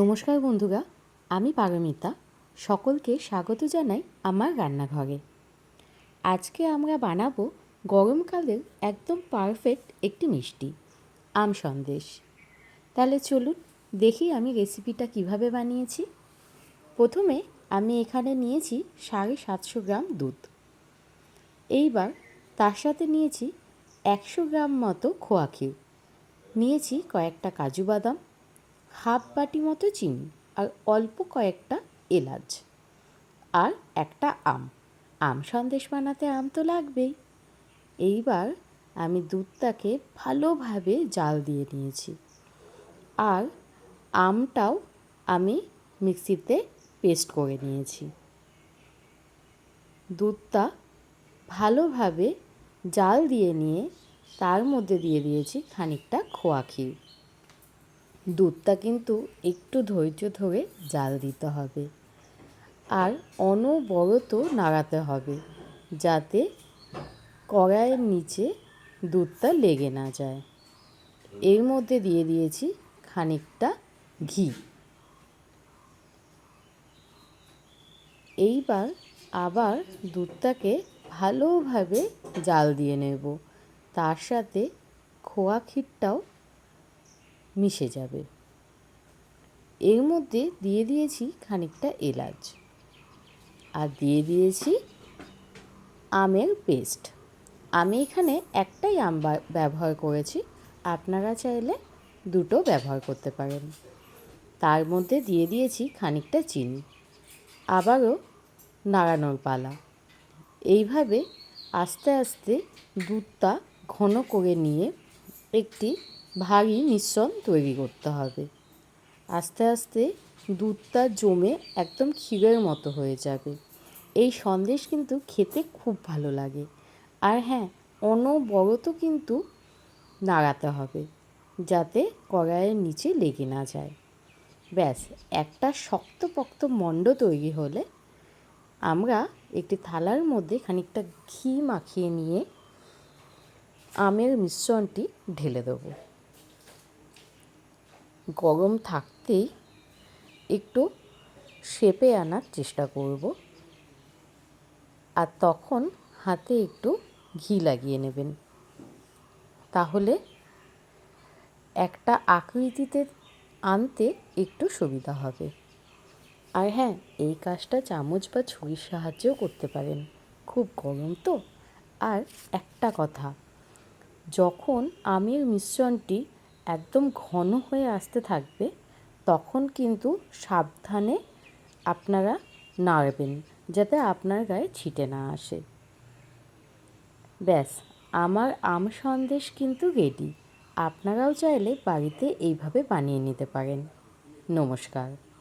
নমস্কার বন্ধুরা আমি পারমিতা। সকলকে স্বাগত জানাই আমার রান্নাঘরে। আজকে আমরা বানাবো গরমকালের একদম পারফেক্ট একটি মিষ্টি, আম সন্দেশ। তাহলে চলুন দেখি আমি রেসিপিটা কীভাবে বানিয়েছি। প্রথমে আমি এখানে নিয়েছি সাড়ে সাতশো গ্রাম দুধ। এইবার তার সাথে নিয়েছি একশো গ্রাম মতো খোয়া নিয়েছি কয়েকটা কাজু বাদাম। হাফ বাটি মতো চিনি আর অল্প কয়েকটা এলাচ আর একটা আম। আম সন্দেশ বানাতে আম তো লাগবেই। এইবার আমি দুধটাকে ভালোভাবে জাল দিয়ে নিয়েছি। আর আমটাও আমি মিক্সিতে পেস্ট করে নিয়েছি। দুধটা ভালোভাবে জাল দিয়ে নিয়ে তার মধ্যে দিয়ে দিয়েছি খানিকটা খোয়া ক্ষীর। দুধটা কিন্তু একটু ধৈর্য ধরে জাল দিতে হবে। আর অনবরত নাড়াতে হবে যাতে কড়াইয়ের নিচে দুধটা লেগে না যায়। এর মধ্যে দিয়ে দিয়েছি খানিকটা ঘি। এইবার আবার দুধটাকে ভালোভাবে জাল দিয়ে নেব। তার সাথে খোয়া ক্ষীরটাও মিশে যাবে। এর মধ্যে দিয়ে দিয়েছি খানিকটা এলাচ। আর দিয়ে দিয়েছি আমের পেস্ট। আমি এখানে একটাই আম ব্যবহার করেছি। আপনারা চাইলে দুটো ব্যবহার করতে পারেন। তার মধ্যে দিয়ে দিয়েছি খানিকটা চিনি। আবারও নাড়ানোর পালা। এইভাবে আস্তে আস্তে দুধটা ঘন করে নিয়ে একটি ভারী মিশ্রণ তৈরি করতে হবে। আস্তে আস্তে দুধটা জমে একদম ক্ষীরের মতো হয়ে যাবে। এই সন্দেশ কিন্তু খেতে খুব ভালো লাগে। আর হ্যাঁ অনবরত কিন্তু নাড়াতে হবে, যাতে কড়াইয়ের নিচে লেগে না যায়। ব্যাস, একটা শক্তপোক্ত মণ্ড তৈরি হলে আমরা একটি থালার মধ্যে খানিকটা ঘি মাখিয়ে নিয়ে আমের মিশ্রণটি ঢেলে দেবো। গরম থাকতেই একটু শেপে আনার চেষ্টা করব। আর তখন হাতে একটু ঘি লাগিয়ে নেবেন। তাহলে একটা আকৃতিতে আনতে একটু সুবিধা হবে। আর হ্যাঁ এই কাজটা চামচ বা ছুরির সাহায্যেও করতে পারেন। খুব গরম তো। আর একটা কথা, যখন আমের মিশ্রণটি একদম ঘন হয়ে আসতে থাকবে, তখন কিন্তু সাবধানে আপনারা নাড়বেন যাতে আপনার গায়ে ছিটে না আসে। ব্যাস, আমার আম সন্দেশ কিন্তু রেডি আপনারাও চাইলে বাড়িতে এইভাবে বানিয়ে নিতে পারেন। নমস্কার।